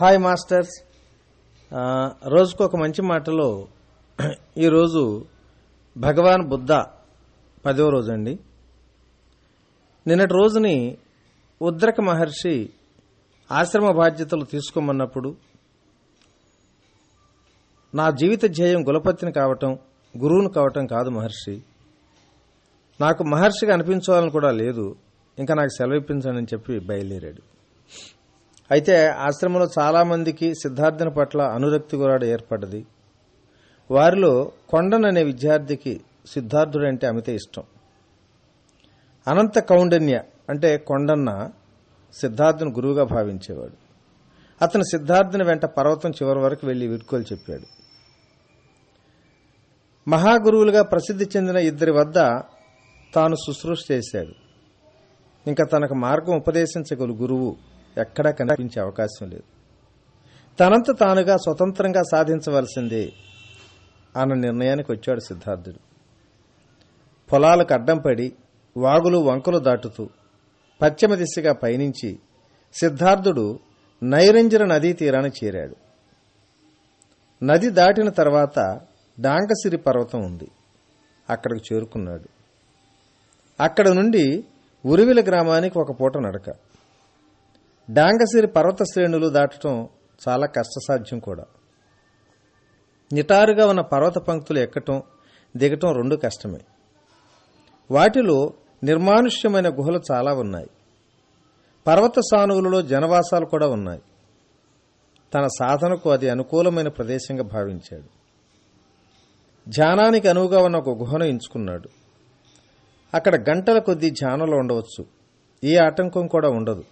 Hi masters. రోజుకు ఒక మంచి మాటలో ఈరోజు భగవాన్ బుద్ధ పదవ రోజు అండి. నిన్నటి రోజుని ఉద్రక మహర్షి ఆశ్రమ బాధ్యతలు తీసుకోమన్నప్పుడు నా జీవిత ధ్యేయం గులపతిని కావటం గురువును కావటం కాదు మహర్షి. నాకు మహర్షిగా అనిపించాలని కూడా లేదు. ఇంకా నాకు సెలవు అని చెప్పి బయలుదేరాడు. అయితే ఆశ్రమంలో చాలామందికి సిద్ధార్థుని పట్ల అనురక్తి కూడా ఏర్పడ్డది. వారిలో కొండన్ అనే విద్యార్థికి సిద్ధార్థుడు అంటే అమిత ఇష్టం. అనంత కౌండన్య అంటే కొండన్న సిద్ధార్థుని గురువుగా భావించేవాడు. అతను సిద్ధార్థుని వెంట పర్వతం చివరి వరకు వెళ్ళి వీడ్కోలు చెప్పాడు. మహాగురువులుగా ప్రసిద్ధి చెందిన ఇద్దరి వద్ద తాను శుశ్రూష చేశాడు. ఇంకా తనకు మార్గం ఉపదేశించగలు గురువు ఎక్కడా కనిపించే అవకాశం లేదు. తనంత తానుగా స్వతంత్రంగా సాధించవలసిందే అన్న నిర్ణయానికి వచ్చాడు సిద్ధార్థుడు. పొలాలకు అడ్డం పడి వాగులు వంకలు దాటుతూ పశ్చిమ దిశగా పయనించి సిద్ధార్థుడు నైరంజన నదీ తీరాన్ని చేరాడు. నది దాటిన తర్వాత డాంగసిరి పర్వతం ఉంది. అక్కడికి చేరుకున్నాడు. అక్కడ నుండి ఉరివిల గ్రామానికి ఒక పూట నడక. డాంగసిరి పర్వత శ్రేణులు దాటడం చాలా కష్టసాధ్యం కూడా. నిటారుగా ఉన్న పర్వత పంక్తులు ఎక్కటం దిగటం రెండు కష్టమే. వాటిలో నిర్మానుష్యమైన గుహలు చాలా ఉన్నాయి. పర్వత సానువులలో జనవాసాలు కూడా ఉన్నాయి. తన సాధనకు అది అనుకూలమైన ప్రదేశంగా భావించాడు. ధ్యానానికి అనువుగా ఉన్న ఒక గుహను ఎంచుకున్నాడు. అక్కడ గంటల కొద్దీ ధ్యానంలో ఉండవచ్చు. ఏ ఆటంకం కూడా ఉండదు.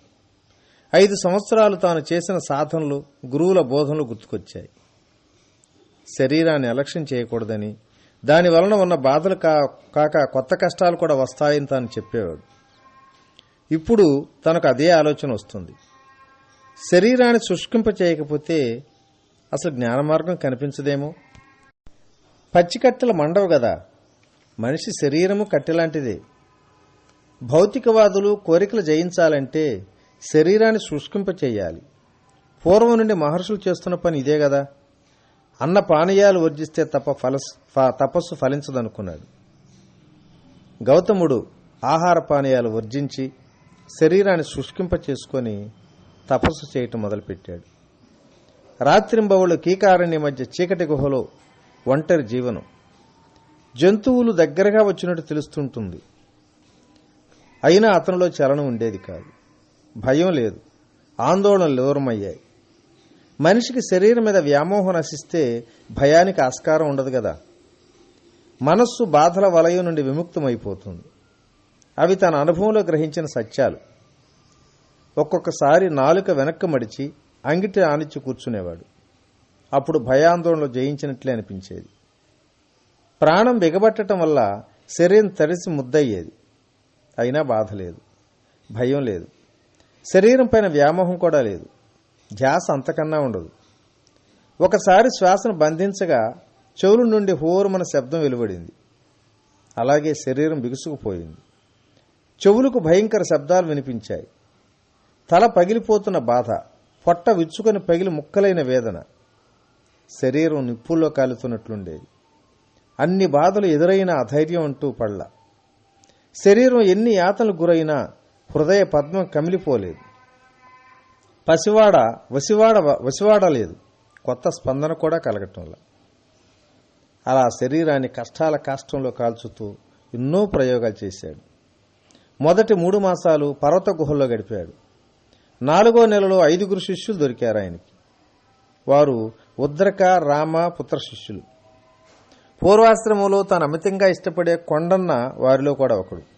ఐదు సంవత్సరాలు తాను చేసిన సాధనలు గురువుల బోధనలు గుర్తుకొచ్చాయి. శరీరాన్ని అలక్ష్యం చేయకూడదని దాని వలన ఉన్న బాధలు కా- కాక కొత్త కష్టాలు కూడా వస్తాయని తాను చెప్పేవాడు. ఇప్పుడు తనకు అదే ఆలోచన వస్తుంది. శరీరాన్ని శుష్కింప చేయకపోతే అసలు జ్ఞాన మార్గం కనిపించదేమో? పచ్చికట్టెల మండవు గదా. మనిషి శరీరము కట్టెలాంటిదే. భౌతికవాదులు కోరికలు జయించాలంటే శరీరాన్ని శుష్కింప చేయాలి పూర్వం నుండి మహర్షులు చేస్తున్న పని ఇదే కదా. అన్న పానీయాలు వర్జిస్తే తప్ప ఫలస్ ఫ- తపస్సు ఫలించదనుకున్నాడు. గౌతముడు ఆహార పానీయాలు వర్జించి శరీరాన్ని శుష్కింప చేసుకొని తపస్సు చేయటం మొదలుపెట్టాడు. రాత్రింబవులు కీకారణ్య మధ్య చీకటి గుహలో ఒంటరి జీవనం. జంతువులు దగ్గరగా వచ్చినట్టు తెలుస్తుంటుంది. అయినా అతనిలో చలనం ఉండేది కాదు. భయం లేదు. ఆందోళనలు దూరమయ్యాయి. మనిషికి శరీరం మీద వ్యామోహం నశిస్తే భయానికి ఆస్కారం ఉండదు కదా. మనస్సు బాధల వలయం నుండి విముక్తమైపోతుంది. అవి తన అనుభవంలో గ్రహించిన సత్యాలు. ఒక్కొక్కసారి నాలుక వెనక్కి మడిచి అంగిటి ఆనిచ్చి కూర్చునేవాడు. అప్పుడు భయాందోళనలు జయించినట్లే అనిపించేది. ప్రాణం బిగబట్టడం వల్ల శరీరం తడిసి ముద్దయ్యేది. అయినా బాధ లేదు. భయం లేదు. శరీరం పైన వ్యామోహం కూడా లేదు. ధ్యాస అంతకన్నా ఉండదు. ఒకసారి శ్వాసను బంధించగా చెవుల నుండి హోరుమన శబ్దం వెలువడింది. అలాగే శరీరం బిగుసుకుపోయింది. చెవులకు భయంకర శబ్దాలు వినిపించాయి. తల పగిలిపోతున్న బాధ పొట్ట విచ్చుకొని పగిలి ముక్కలైన వేదన. శరీరం నిప్పుల్లో కాలుతున్నట్లుండేది. అన్ని బాధలు ఎదురైన అధైర్యం అంటూ పళ్ళ శరీరం ఎన్ని యాతనలు గురైనా హృదయ పద్మం కమిలిపోలేదు. పసివాడ వసివాడ వసివాడలేదు కొత్త స్పందన కూడా కలగటంలా అలా శరీరాన్ని కష్టాల కాష్టంలో కాల్చుతూ ఎన్నో ప్రయోగాలు చేశాడు. మొదటి మూడు మాసాలు పర్వత గుహల్లో గడిపాడు. నాలుగో నెలలో ఐదుగురు శిష్యులు దొరికారు ఆయనకి. వారు ఉద్రక రామ పుత్ర శిష్యులు. పూర్వాశ్రమంలో తాను అమితంగా ఇష్టపడే కొండన్న వారిలో కూడా ఒకడు.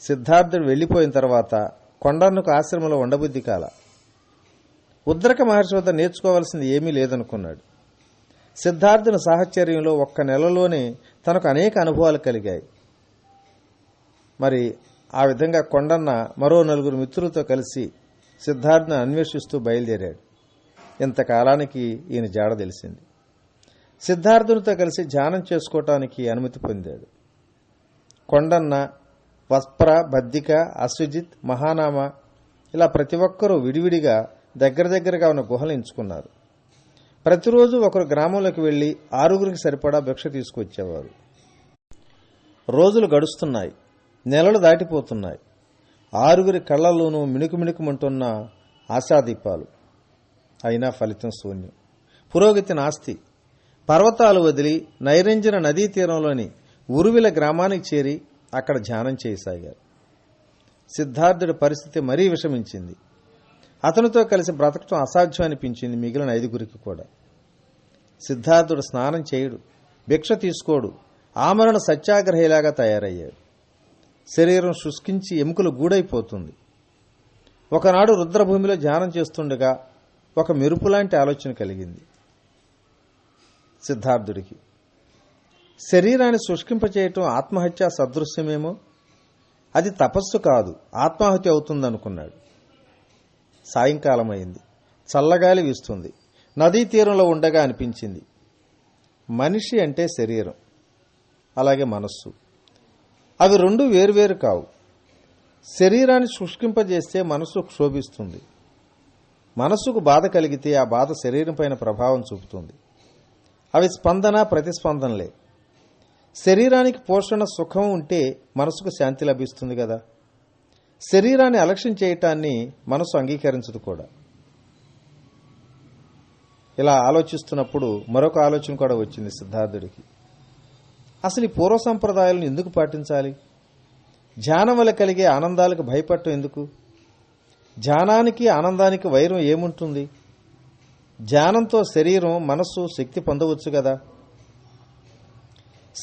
సిద్ధార్థుడు వెళ్ళిపోయిన తర్వాత కొండన్నకు ఆశ్రమంలో ఉండబుద్ధి కాల. ఉద్రక మహర్షి వద్ద నేర్చుకోవాల్సింది ఏమీ లేదనుకున్నాడు. సిద్ధార్థుని సాహచర్యంలో ఒక్క నెలలోనే తనకు అనేక అనుభవాలు కలిగాయి. మరి ఆ విధంగా కొండన్న మరో నలుగురు మిత్రులతో కలిసి సిద్ధార్థుని అన్వేషిస్తూ బయలుదేరాడు. ఇంతకాలానికి ఈయన జాడ తెలిసింది. సిద్ధార్థునితో కలిసి ధ్యానం చేసుకోవటానికి అనుమతి పొందాడు. కొండన్న వస్ప్ర బద్దిక అశ్వజిత్ మహానామ ఇలా ప్రతి ఒక్కరూ విడివిడిగా దగ్గర దగ్గరగా ఉన్న గుహలు ఎంచుకున్నారు. ప్రతిరోజు ఒకరు గ్రామంలోకి వెళ్ళి ఆరుగురికి సరిపడా భిక్ష తీసుకువచ్చేవారు. రోజులు గడుస్తున్నాయి. నెలలు దాటిపోతున్నాయి. ఆరుగురి కళ్ళల్లోనూ మిణుకు మిణుకుమంటున్న ఆశాదీపాలు. అయినా ఫలితం శూన్యం. పురోగతి నాస్తి. పర్వతాలు వదిలి నైరంజన నదీ తీరంలోని ఉరువిల గ్రామానికి చేరి అక్కడ ధ్యానం చేయసాగారు. సిద్ధార్థుడి పరిస్థితి మరీ విషమించింది. అతనితో కలిసి బ్రతకటం అసాధ్యం అనిపించింది మిగిలిన ఐదుగురికి కూడా. సిద్ధార్థుడు స్నానం చేయడు భిక్ష తీసుకోడు ఆమరణ సత్యాగ్రహిలాగా తయారయ్యాడు. శరీరం శుష్కించి ఎముకలు గూడైపోతుంది. ఒకనాడు రుద్రభూమిలో ధ్యానం చేస్తుండగా ఒక మెరుపులాంటి ఆలోచన కలిగింది. సిద్ధార్థుడికి శరీరాన్ని శుష్కింపచేయటం ఆత్మహత్య సదృశ్యమేమో? అది తపస్సు కాదు ఆత్మాహుతి అవుతుందనుకున్నాడు. సాయంకాలం అయింది చల్లగాలి వీస్తుంది. నదీ తీరంలో ఉండగా అనిపించింది. మనిషి అంటే శరీరం అలాగే మనస్సు. అవి రెండు వేరువేరు కావు. శరీరాన్ని శుష్కింపజేస్తే మనస్సు క్షోభిస్తుంది. మనస్సుకు బాధ కలిగితే ఆ బాధ శరీరం పైన ప్రభావం చూపుతుంది. అవి స్పందన ప్రతిస్పందనలే. శరీరానికి పోషణ సుఖం ఉంటే మనసుకు శాంతి లభిస్తుంది కదా. శరీరాన్ని అలక్ష్యం చేయటాన్ని మనసు అంగీకరించదు కూడా. ఇలా ఆలోచిస్తున్నప్పుడు మరొక ఆలోచన కూడా వచ్చింది సిద్ధార్థుడికి. అసలు ఈ పూర్వ సంప్రదాయాలను ఎందుకు పాటించాలి? ధ్యానం వల్ల కలిగే ఆనందాలకు భయపడటం ఎందుకు? ధ్యానానికి ఆనందానికి వైరం ఏముంటుంది? ధ్యానంతో శరీరం మనస్సు శక్తి పొందవచ్చు కదా.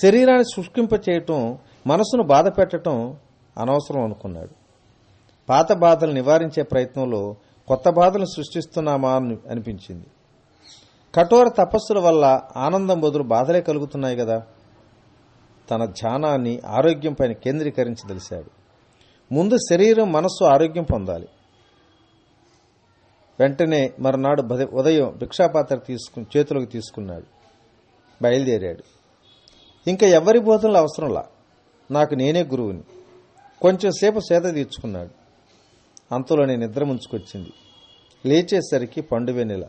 శరీరాన్ని శుష్కింప చేయటం మనసును బాధ పెట్టడం అనవసరం అనుకున్నాడు. పాత బాధలు నివారించే ప్రయత్నంలో కొత్త బాధలు సృష్టిస్తున్నామా అని అనిపించింది. కఠోర తపస్సుల వల్ల ఆనందం బదులు బాధలే కలుగుతున్నాయి కదా? తన ధ్యానాన్ని ఆరోగ్యం పైన కేంద్రీకరించదలిశాడు. ముందు శరీరం మనస్సు ఆరోగ్యం పొందాలి. వెంటనే మరునాడు ఉదయం భిక్షాపాత్ర తీసుకుని చేతులకు తీసుకున్నాడు. బయలుదేరాడు. ఇంకా ఎవరి బోధనలు అవసరంలా? నాకు నేనే గురువుని. కొంచెంసేపు సేద తీర్చుకున్నాడు. అంతలోనే నిద్ర ముంచుకొచ్చింది. లేచేసరికి పండు వెన్నెల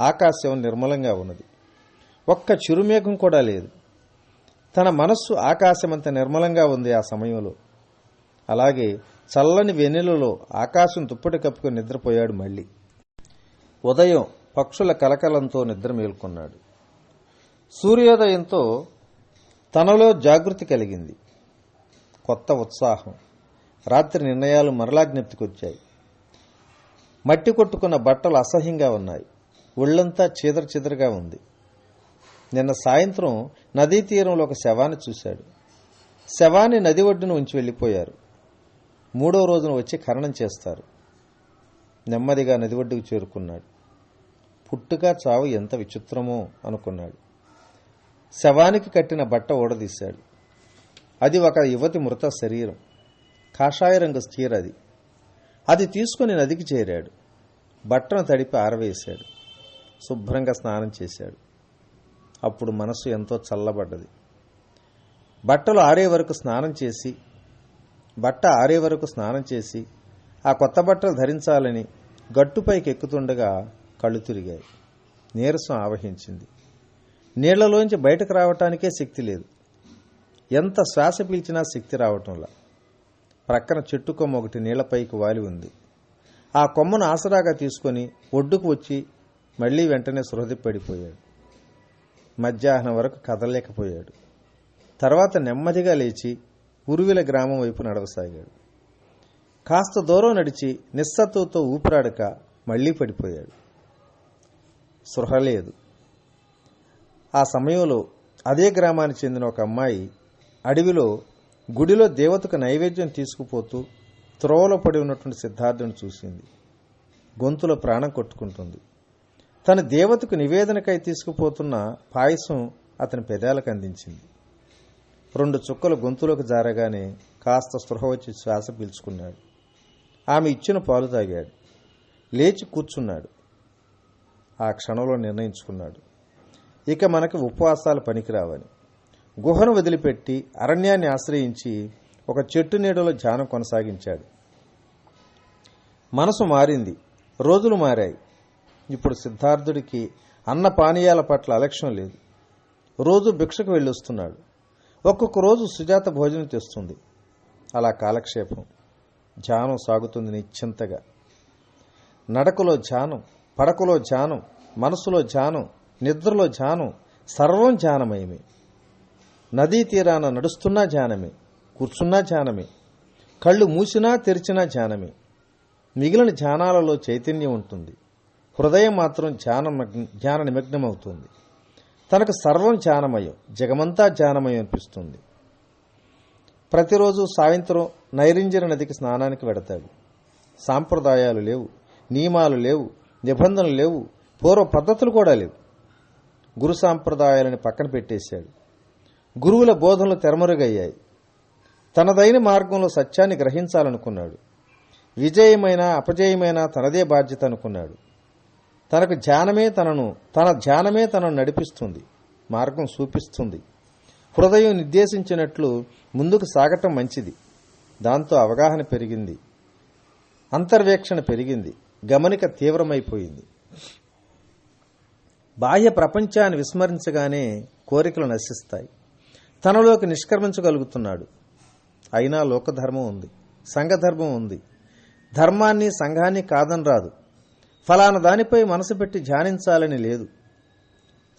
ఆకాశం నిర్మలంగా ఉన్నది. ఒక్క చిరుమేఘం కూడా లేదు. తన మనస్సు ఆకాశమంత నిర్మలంగా ఉంది ఆ సమయంలో. అలాగే చల్లని వెన్నెలలో ఆకాశం తుప్పటి కప్పుకొని నిద్రపోయాడు మళ్ళీ. ఉదయం పక్షుల కలకలంతో నిద్ర మేల్కొన్నాడు. సూర్యోదయంతో తనలో జాగృతి కలిగింది. కొత్త ఉత్సాహం. రాత్రి నిర్ణయాలు మరలా జ్ఞప్తికొచ్చాయి. మట్టి కొట్టుకున్న బట్టలు అసహ్యంగా ఉన్నాయి. ఒళ్ళంతా చీదర చీదరగా ఉంది. నిన్న సాయంత్రం నదీ తీరంలో ఒక శవాన్ని చూశాడు. శవాన్ని నది ఒడ్డున ఉంచి వెళ్ళిపోయారు. మూడో రోజున వచ్చి ఖననం చేస్తారు. నెమ్మదిగా నది ఒడ్డుకు చేరుకున్నాడు. పుట్టుక చావు ఎంత విచిత్రమో అనుకున్నాడు. శవానికి కట్టిన బట్ట ఊడదీశాడు అది ఒక యువతి మృత శరీరం. కాషాయ రంగు చీర అది. అది తీసుకుని నదికి చేరాడు. బట్టను తడిపి ఆరవేశాడు. శుభ్రంగా స్నానం చేశాడు. అప్పుడు మనసు ఎంతో చల్లబడ్డది. బట్టలు ఆరే వరకు స్నానం చేసి బట్ట ఆరే వరకు స్నానం చేసి ఆ కొత్త బట్టలు ధరించాలని గట్టుపైకి ఎక్కుతుండగా కళ్ళు తిరిగాయి. నీరసం ఆవహించింది. నీళ్ళలోంచి బయటకు రావటానికే శక్తి లేదు. ఎంత శ్వాస పీల్చినా శక్తి రావటంలా. ప్రక్కన చెట్టు కొమ్మ ఒకటి నీళ్ళపైకి వాలి ఉంది. ఆ కొమ్మను ఆసరాగా తీసుకొని ఒడ్డుకు వచ్చి మళ్ళీ వెంటనే సృహది పడిపోయాడు. మధ్యాహ్నం వరకు కదలలేకపోయాడు. తర్వాత నెమ్మదిగా లేచి ఉరువిల గ్రామం వైపు నడవసాగాడు. కాస్త దూరం నడిచి నిస్సత్తుతో ఊపిరాడక మళ్ళీ పడిపోయాడు. సృహ లేదు. ఆ సమయంలో అదే గ్రామానికి చెందిన ఒక అమ్మాయి అడవిలో గుడిలో దేవతకు నైవేద్యం తీసుకుపోతూ త్రోవలో పడి ఉన్నటువంటి సిద్ధార్థుని చూసింది. గొంతులో ప్రాణం కొట్టుకుంటుంది. తన దేవతకు నివేదనకై తీసుకుపోతున్న పాయసం అతని పెదాలకు అందించింది. రెండు చుక్కలు గొంతులోకి జారగానే కాస్త స్పృహ వచ్చి శ్వాస పీల్చుకున్నాడు. ఆమె ఇచ్చిన పాలు తాగాడు. లేచి కూర్చున్నాడు. ఆ క్షణంలో నిర్ణయించుకున్నాడు. ఇక మనకు ఉపవాసాలు పనికిరావని. గుహను వదిలిపెట్టి అరణ్యాన్ని ఆశ్రయించి ఒక చెట్టు నీడలో ధ్యానం కొనసాగించాడు. మనసు మారింది. రోజులు మారాయి. ఇప్పుడు సిద్ధార్థుడికి అన్న పానీయాల పట్ల అలక్ష్యం లేదు. రోజు భిక్షకు వెళ్ళొస్తున్నాడు. ఒక్కొక్క రోజు సుజాత భోజనం తెస్తుంది అలా కాలక్షేపం. ధ్యానం సాగుతుంది నిశ్చింతగా. నడకలో ధ్యానం పడకలో ధ్యానం మనసులో ధ్యానం నిద్రలో ధ్యానం సర్వం ధ్యానమయమే నదీ తీరాన నడుస్తున్నా ధ్యానమే కూర్చున్నా ధ్యానమే కళ్ళు మూసినా తెరిచినా ధ్యానమే మిగిలిన ధ్యానాలలో చైతన్యం ఉంటుంది. హృదయం మాత్రం ధ్యాన ధ్యాన నిమగ్నమవుతుంది. తనకు సర్వం ధ్యానమయం జగమంతా ధ్యానమయం అనిపిస్తుంది. ప్రతిరోజు సాయంత్రం నైరింజన నదికి స్నానానికి వెడతాడు. సాంప్రదాయాలు లేవు నియమాలు లేవు నిబంధనలు లేవు పూర్వ పద్ధతులు కూడా లేవు. గురు సాంప్రదాయాలని పక్కన పెట్టేశాడు. గురువుల బోధనలు తెరమరుగయ్యాయి. తనదైన మార్గంలో సత్యాన్ని గ్రహించాలనుకున్నాడు. విజయమైన అపజయమైన తనదే బాధ్యత అనుకున్నాడు. తనకు ధ్యానమే తనను తన ధ్యానమే తనను నడిపిస్తుంది మార్గం చూపిస్తుంది హృదయం నిర్దేశించినట్లు ముందుకు సాగటం మంచిది. దాంతో అవగాహన పెరిగింది. అంతర్వేక్షణ పెరిగింది. గమనిక తీవ్రమైపోయింది. బాహ్య ప్రపంచాన్ని విస్మరించగానే కోరికలు నశిస్తాయి. తనలోకి నిష్క్రమించగలుగుతున్నాడు. అయినా లోకధర్మం ఉంది. సంఘధర్మం ఉంది. ధర్మాన్ని సంఘాన్ని కాదని రాదు. ఫలానా దానిపై మనసు పెట్టి ధ్యానించాలని లేదు.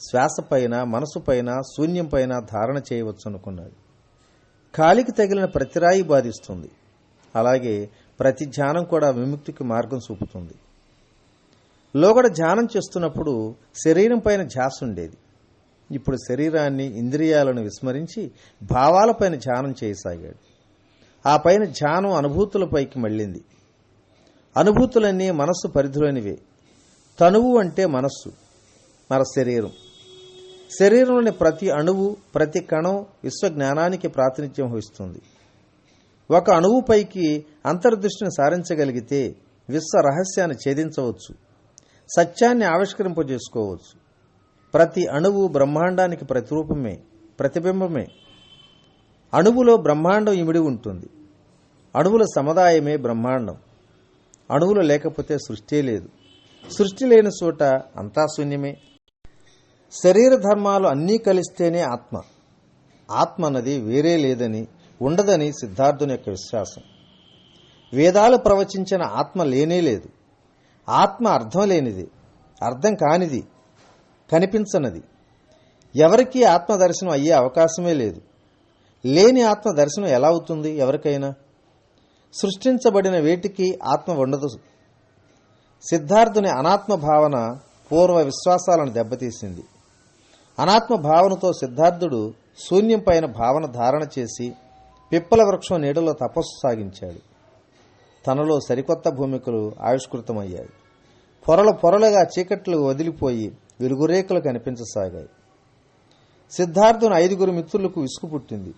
శ్వాసపైన మనసుపైన శూన్యంపైన ధారణ చేయవచ్చు అనుకున్నాడు. కాలికి తగిలిన ప్రతిరాయి బాధిస్తుంది. అలాగే ప్రతి ధ్యానం కూడా విముక్తికి మార్గం చూపుతుంది. లోగడ ధ్యానం చేస్తున్నప్పుడు శరీరం పైన ధ్యాస ఉండేది. ఇప్పుడు శరీరాన్ని ఇంద్రియాలను విస్మరించి భావాలపైన ధ్యానం చేయసాగాడు. ఆ పైన ధ్యానం అనుభూతులపైకి మళ్ళింది. అనుభూతులన్నీ మనస్సు పరిధిలోనివే. తనువు అంటే మనస్సు మన శరీరం. శరీరంలోని ప్రతి అణువు ప్రతి కణం విశ్వజ్ఞానానికి ప్రాతినిధ్యం వహిస్తుంది. ఒక అణువుపైకి అంతర్దృష్టిని సారించగలిగితే విశ్వ రహస్యాన్ని ఛేదించవచ్చు. సత్యాన్ని ఆవిష్కరింపజేసుకోవచ్చు. ప్రతి అణువు బ్రహ్మాండానికి ప్రతిరూపమే ప్రతిబింబమే. అణువులో బ్రహ్మాండం ఇమిడి ఉంటుంది. అణువుల సముదాయమే బ్రహ్మాండం. అణువులు లేకపోతే సృష్టి లేదు. సృష్టి లేని చోట అంతా శూన్యమే. శరీర ధర్మాలు అన్నీ కలిస్తేనే ఆత్మ. ఆత్మ అన్నది వేరే లేదని ఉండదని సిద్ధార్థుని యొక్క విశ్వాసం. వేదాలు ప్రవచించిన ఆత్మ లేనే లేదు. ఆత్మ అర్థం లేనిది అర్థం కానిది కనిపించనది. ఎవరికీ ఆత్మ దర్శనం అయ్యే అవకాశమే లేదు. లేని ఆత్మ దర్శనం ఎలా అవుతుంది ఎవరికైనా? సృష్టించబడిన వేటికి ఆత్మ ఉండదు. సిద్ధార్థుని అనాత్మ భావన పూర్వ విశ్వాసాలను దెబ్బతీసింది. అనాత్మ భావనతో సిద్ధార్థుడు శూన్యం పైన భావన ధారణ చేసి పిప్పల వృక్షం నీడలో తపస్సు సాగించాడు. తనలో సరికొత్త భూమికలు ఆవిష్కృతమయ్యాయి. పొరల పొరలుగా చీకట్లు వదిలిపోయి వెలుగురేఖలు కనిపించసాగాయి. సిద్ధార్థుని ఐదుగురు మిత్రులకు విసుగు పుట్టింది.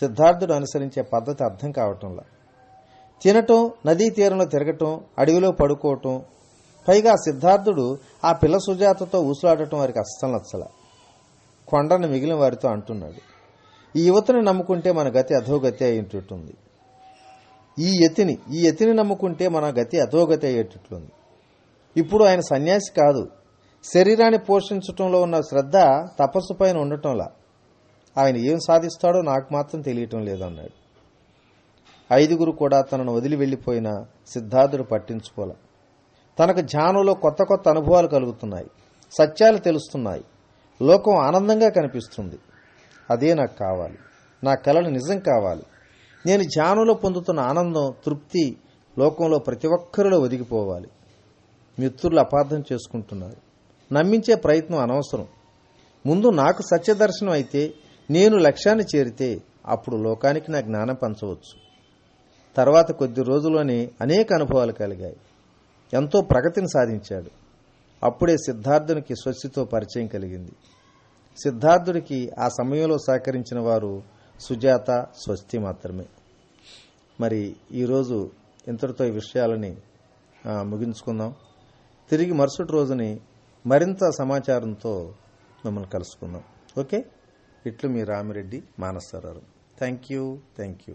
సిద్ధార్థుడు అనుసరించే పద్ధతి అర్థం కావటంలా. తినటం నదీ తీరంలో తిరగటం అడవిలో పడుకోవటం పైగా సిద్ధార్థుడు ఆ పిల్ల సుజాతతో ఊసులాడటం వారికి అస్సలు నచ్చల. కొండను మిగిలిన వారితో అంటున్నాడు. ఈ యువతను నమ్ముకుంటే మన గతి అధోగతి అయ్యేటట్టుంది ఈ ఎతిని ఈ ఎతిని నమ్ముకుంటే మన గతి అధోగతి అయ్యేటట్లుంది. ఇప్పుడు ఆయన సన్యాసి కాదు. శరీరాన్ని పోషించటంలో ఉన్న శ్రద్ధ తపస్సు పైన ఉండటంలా. ఆయన ఏం సాధిస్తాడో నాకు మాత్రం తెలియటం లేదన్నాడు. ఐదుగురు కూడా తనను వదిలి వెళ్ళిపోయిన సిద్ధార్థుడు పట్టించుకోలే. తనకు ధ్యానంలో కొత్త కొత్త అనుభవాలు కలుగుతున్నాయి. సత్యాలు తెలుస్తున్నాయి. లోకం ఆనందంగా కనిపిస్తుంది. అదే నాకు కావాలి. నా కళలు నిజం కావాలి. నేను ధ్యానంలో పొందుతున్న ఆనందం తృప్తి లోకంలో ప్రతి ఒక్కరిలో ఒదిగిపోవాలి. మిత్రులు అపార్థం చేసుకుంటున్నారు. నమ్మించే ప్రయత్నం అనవసరం. ముందు నాకు సత్యదర్శనం అయితే నేను లక్ష్యాన్ని చేరితే అప్పుడు లోకానికి నా జ్ఞానం పంచవచ్చు. తర్వాత కొద్ది రోజుల్లోనే అనేక అనుభవాలు కలిగాయి. ఎంతో ప్రగతిని సాధించాడు. అప్పుడే సిద్ధార్థునికి స్వస్తితో పరిచయం కలిగింది. సిద్ధార్థుడికి ఆ సమయంలో సహకరించిన వారు సుజాత స్వస్తి మాత్రమే. మరి ఈరోజు ఇంతటితో ఈ విషయాలని ముగించుకుందాం. తిరిగి మరుసటి రోజుని మరింత సమాచారంతో మిమ్మల్ని కలుసుకుందాం. ఓకే? ఇట్లు మీ Ramireddy Manasarao thank you thank you